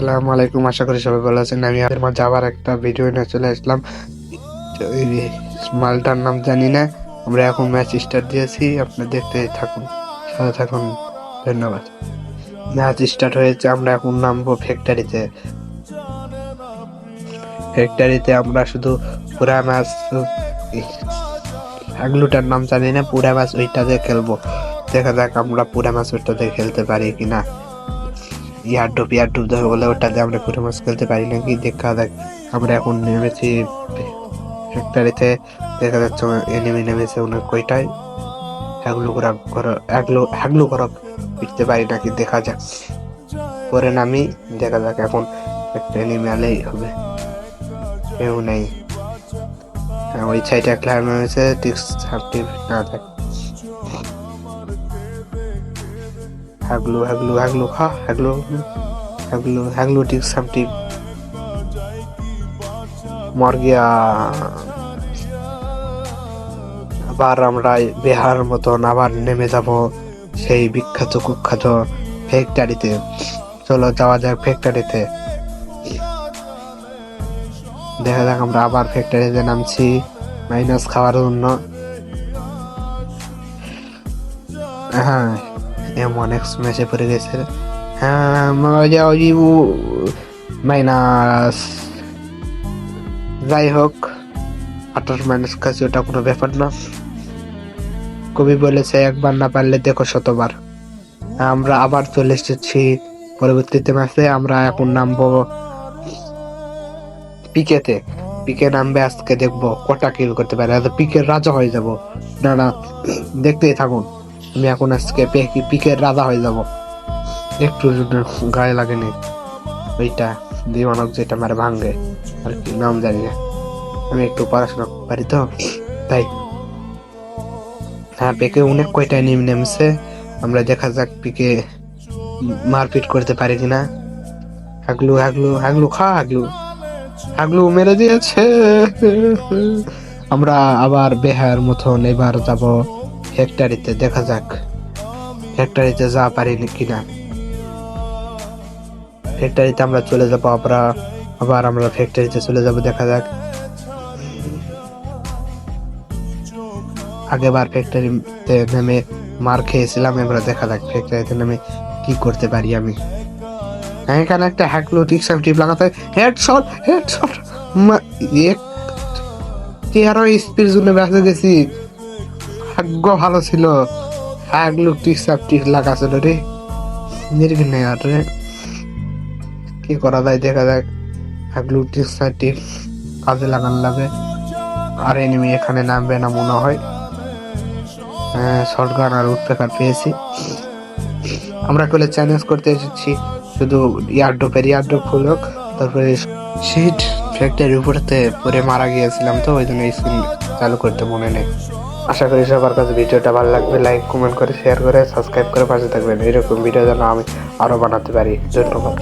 আসসালামু আলাইকুম, আশা করি সবাই ভালো আছেন। আমি আপনাদের মাঝে আবার একটা ভিডিও নিয়ে চলে আসলাম। মালটার নাম জানি না, আমরা এখন ম্যাচ স্টার্ট দিয়েছি আপনারা দেখতে থাকুন, সাথে থাকুন, ধন্যবাদ। ম্যাচ স্টার্ট হয়েছে, আমরা এখন নামবো ফ্যাক্টরিতে ফ্যাক্টরিতে আমরা শুধু পুরা ম্যাচ আগলুটার নাম জানি না, পুরা ম্যাচ ওইটাতে খেলব। দেখা যাক আমরা পুরা ম্যাচ ওইটাতে খেলতে পারি কিনা। ইয়ার ডুব ইয়ার ডুব ধরে বলে ওটাতে আমরা পুরো ম্যাচ খেলতে পারি নাকি? দেখা দেখ আমরা এখন নেমেছি ফ্যাক্টরিতে। দেখা যাচ্ছে এনিমি নেমেছে অনেক কয়টায়। হ্যাগলু করা করো হ্যাগলু হ্যাগলু করা পিটতে পারি নাকি? দেখা যাক। পরে নামি দেখা যাক এখন একটা এনিমি আলেই হবে। কেউ নেই। হ্যাঁ, ওই সাইডে একটা হয়েছে ঠিক সামটি না দেখ। হ্যাগলু হ্যাগলু হ্যাগলু, খা, হ্যাগলু হ্যাগলু হ্যাগলু, ঠিক সামটি মর গিয়া আবার আমরা বিহার মতন আবার নেমে যাব সেই বিখ্যাত, কুখ্যাত ফ্যাক্টরিতে চলো যাওয়া যাক ফ্যাক্টরিতে দেখা যাক আমরা আবার ফ্যাক্টরিতে নামছি মাইনাস খাওয়ার জন্য। হ্যাঁ। এমন এক ম্যাচে পড়ে গেছে হ্যাঁ ওই মাইনাস যাই হোক আঠারো মাইনাস কাছে ওটা কোনো ব্যাপার না কবি বলেছে একবার না পারলে দেখো শতবার আমরা আবার চলে এসেছি পরবর্তীতে ম্যাচে আমরা এখন নামবো পিকেতে পিকে নামবে আজকে দেখব কটা কিল করতে পারে পিকের রাজা হয়ে যাব না না দেখতেই থাকুন আমি এখন আজকে পিকের রাজা হয়ে যাব। একটু গায়ে লাগেনি ওইটা দিওয়ানক যেটা মারে ভাঙ্গে আর কি, নাম জানি না। আমি একটু পড়াশোনা পারি তো, তাই। হ্যাঁ পেকে অনেক কয়টা নিম নেমেছে। আমরা দেখা যাক পিকে মারপিট করতে পারি কিনা। হাগলু হাগলু হাগলু, খা, হাগলু। হাগলু মেরে দিয়েছে। আমরা আবার বেহার মতন এবার যাব। ফ্যাক্টরিতে দেখা যাক। ফ্যাক্টরিতে যা পারি কিনা। ফ্যাক্টরিতে আমরা চলে যাব আমরা আবার আমরা ফ্যাক্টরিতে চলে যাব দেখা যাক। আগেবার ফ্যাক্টরিতে নেমে মার খেয়েছিলাম এবার দেখা যাক ফ্যাক্টরিতে নেমে কি করতে পারি আমি। হ্যাঁ, এখানে একটা হ্যাকলো টিকসাম টিপ লাগাতে হেডশট হেডশট এক তেরো স্পিড জন্য বেঁচে গেছি? ভাগ্য ভালো ছিল। হ্যাকলো টিকসাম টিপ লাগাছিল রে? নির্ঘিনে আর রে। কি করা যায়, দেখা যাক। হ্যাকলো টিকসাম টিপ কাজে লাগান লাগে আর এনিমি এখানে নামবে না মনে হয়। শর্ট গান আর উৎপেকার পেয়েছি। আমরা কলে চ্যালেঞ্জ করতে এসেছি। শুধু ইয়ারডোপের ইয়ারডোপ হলো। তারপরে সিট ফ্যাক্টরির উপরতে পরে মারা গিয়েছিলাম তো, ওই জন্য স্ক্রিন চালু করতে মনে নেই। আশা করি সবার কাছে ভিডিওটা ভালো লাগবে লাইক কমেন্ট করে শেয়ার করে সাবস্ক্রাইব করে পাশে থাকবেন। এরকম ভিডিও যেন আমি আরও বানাতে পারি। ধন্যবাদ।